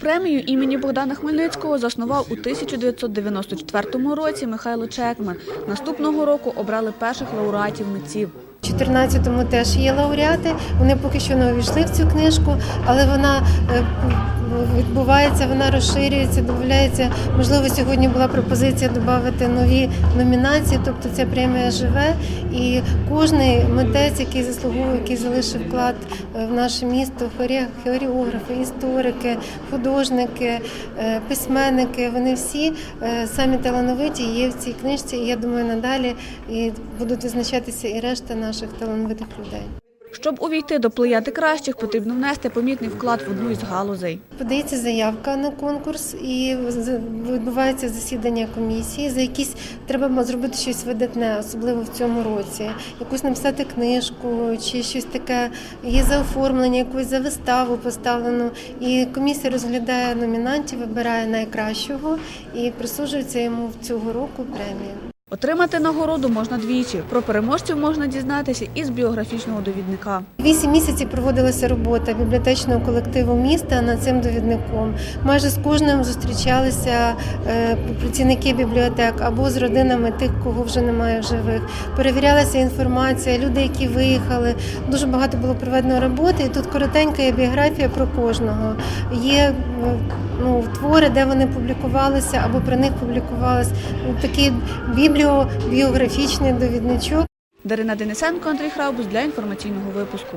Премію імені Богдана Хмельницького заснував у 1994 році Михайло Чекман. Наступного року обрали перших лауреатів митців. У 14-му теж є лауреати. Вони поки що не увійшли в цю книжку, але вона е, відбувається, вона розширюється, додається. Можливо, сьогодні була пропозиція додати нові номінації, тобто ця премія живе. І кожний митець, який заслуговує, який залишив вклад е, в наше місто, хореографи, історики, художники, е, письменники, вони всі самі талановиті є в цій книжці. І я думаю, надалі і будуть визначатися і решта наших талановитих людей. Щоб увійти до плеяди кращих, потрібно внести помітний вклад в одну із галузей. Подається заявка на конкурс і відбувається засідання комісії. За якісь треба зробити щось видатне, особливо в цьому році. Якусь написати книжку чи щось таке є за оформлення, якусь за виставу поставлену. І комісія розглядає номінантів, вибирає найкращого і присуджується йому цього року премія. Отримати нагороду можна двічі. Про переможців можна дізнатися із біографічного довідника. Вісім місяців проводилася робота бібліотечного колективу міста над цим довідником. Майже з кожним зустрічалися е, працівники бібліотек або з родинами тих, кого вже немає в живих. Перевірялася інформація, люди, які виїхали. Дуже багато було проведено роботи. І тут коротенька біографія про кожного. Є е, ну, твори, де вони публікувалися або про них публікувалися. Такий бібліобіографічний довідничок. Дарина Денисенко, Андрій Храубус для інформаційного випуску.